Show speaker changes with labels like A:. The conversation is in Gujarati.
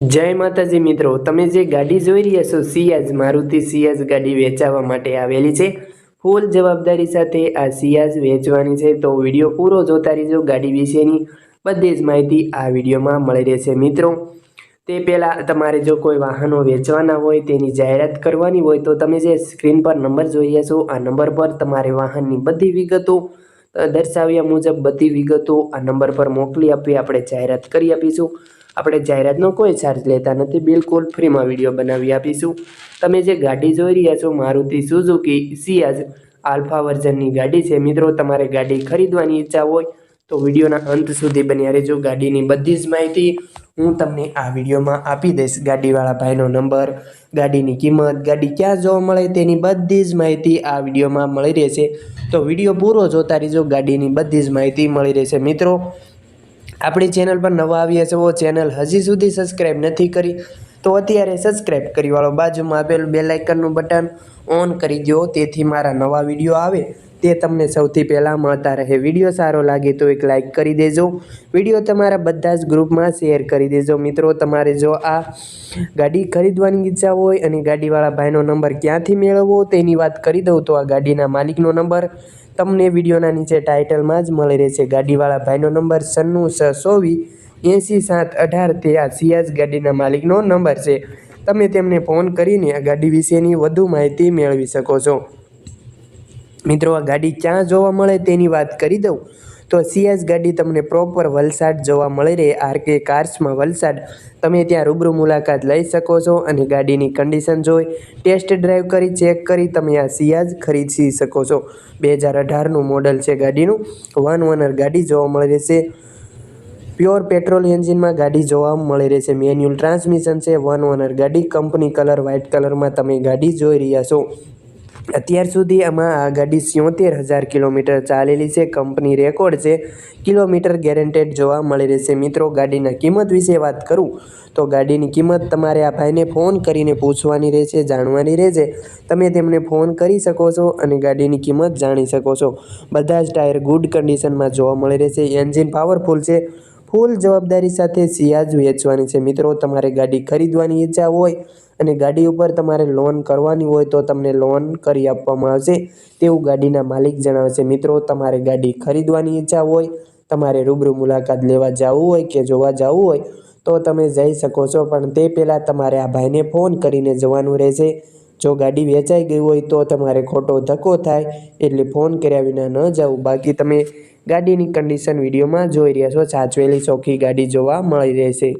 A: જય માતાજી મિત્રો, તમે જે ગાડી જોઈ રહ્યા છો, સિયાઝ, મારુતિ સિયાઝ ગાડી વેચાવા માટે આવેલી છે. ફૂલ જવાબદારી સાથે આ સિયાઝ વેચવાની છે, તો વીડિયો પૂરો જોતા રહીજો, ગાડી વિશેની બધી જ માહિતી આ વિડીયોમાં મળી રહેશે મિત્રો. તે પહેલાં તમારે જો કોઈ વાહનો વેચવાના હોય, તેની જાહેરાત કરવાની હોય, તો તમે જે સ્ક્રીન પર નંબર જોઈ રહ્યા છો, આ નંબર પર તમારે વાહનની બધી વિગતો દર્શાવ્યા મુજબ બધી વિગતો આ નંબર પર મોકલી આપી આપણે જાહેરાત કરી આપીશું. આપણે જાહેરાતનો કોઈ ચાર્જ લેતા નથી, બિલકુલ ફ્રીમાં વીડિયો બનાવી આપીશું. તમે જે ગાડી જોઈ રહ્યા છો, મારુતિ સુઝુકી સિયાઝ આલ્ફા વર્ઝનની ગાડી છે. મિત્રો, તમારે ગાડી ખરીદવાની ઈચ્છા હોય તો વિડીયોના અંત સુધી બન્યા રહેજો. ગાડીની બધી જ માહિતી હું તમને આ વિડીયોમાં આપી દઈશ. ગાડીવાળા ભાઈનો નંબર, ગાડીની કિંમત, ગાડી ક્યાં જોવા મળે તેની બધી જ માહિતી આ વિડીયોમાં મળી રહેશે. તો વીડિયો પૂરો જોતા રહેજો. ગાડીની બધી જ માહિતી મળી રહેશે. મિત્રો આપણી ચેનલ પર નવા આવ્યા છો ચેનલ હજી સુધી સબસ્ક્રાઈબ નથી કરી, તો અત્યારે સબસ્ક્રાઈબ કરી વાળો બાજુમાં આપેલું બે આઇકનનું બટન ઓન કરી દો, તેથી મારા નવા વીડિયો આવે, તે તમને સૌથી પહેલાં મળતા રહે. વીડિયો સારો લાગે તો એક લાઇક કરી દેજો વીડિયો તમારા બધા જ ગ્રુપમાં શેર કરી દેજો. મિત્રો, તમારે જો આ ગાડી ખરીદવાની ઈચ્છા હોય અને ગાડીવાળા ભાઈનો નંબર ક્યાંથી મેળવવો, તેની વાત કરી દઉં તો આ ગાડીના માલિકનો નંબર તમને વિડીયોના નીચે ટાઇટલમાં જ મળી રહેશે. ગાડીવાળા ભાઈનો નંબર સન્નું છ ચોવીસ એંસી સાત અઢાર તે આ સિયાજ ગાડીના માલિકનો નંબર છે. તમે તેમને ફોન કરીને આ ગાડી વિશેની વધુ માહિતી મેળવી શકો છો. મિત્રો, આ ગાડી ક્યાં જોવા મળે તેની વાત કરી દઉં. તો સિયાઝ ગાડી તમને પ્રોપર વલસાડ જોવા મળી રહે. આર કે કાર્સમાં વલસાડ તમે ત્યાં રૂબરૂ મુલાકાત લઈ શકો છો અને ગાડીની કન્ડિશન જોઈ ટેસ્ટ ડ્રાઈવ કરી ચેક કરી, તમે આ સિયાઝ ખરીદી શકો છો. બે હજાર અઢારનું મોડલ છે ગાડીનું. વન ઓનર ગાડી જોવા મળી રહેશે. પ્યોર પેટ્રોલ એન્જિનમાં ગાડી જોવા મળી રહેશે. મેન્યુઅલ ટ્રાન્સમિશન છે. વન ઓનર ગાડી કંપની કલર વ્હાઇટ કલરમાં તમે ગાડી જોઈ રહ્યા છો. અત્યાર સુધી આમાં આ ગાડી સિત્તેર હજાર કિલોમીટર ચાલેલી છે. કંપની રેકોર્ડ છે. કિલોમીટર ગેરેન્ટેડ જોવા મળી રહેશે. મિત્રો, ગાડીના કિંમત વિશે વાત કરું તો ગાડીની કિંમત તમારે આ ભાઈને ફોન કરીને પૂછવાની રહેશે, જાણવાની રહેશે. તમે તેમને ફોન કરી શકો છો અને ગાડીની કિંમત જાણી શકો છો. બધા જ ટાયર ગુડ કન્ડિશનમાં જોવા મળી રહેશે. એન્જિન પાવરફુલ છે. ફૂલ જવાબદારી સાથે સિયાજ વેચવાની છે. મિત્રો, તમારે ગાડી ખરીદવાની ઈચ્છા હોય અને ગાડી ઉપર તમારે લોન કરવાની હોય તો તમને લોન કરી આપવામાં આવશે. તેવું ગાડીના માલિક જણાવે છે મિત્રો, તમારે ગાડી ખરીદવાની ઈચ્છા હોય, તમારે રૂબરૂ મુલાકાત લેવા જવું હોય કે જોવા જવું હોય, તો તમે જઈ શકો છો. પણ તે પહેલાં તમારે આ ભાઈને ફોન કરીને જવાનું રહેશે. જો ગાડી વેચાઈ ગઈ હોય તો તમારે ખોટો ધક્કો થાય, એટલે ફોન કર્યા વિના ન જવું. બાકી તમે ગાડીની કન્ડિશન વિડીયોમાં જોઈ રહ્યા છો. સાચવેલી ચોખ્ખી ગાડી જોવા મળી રહેશે.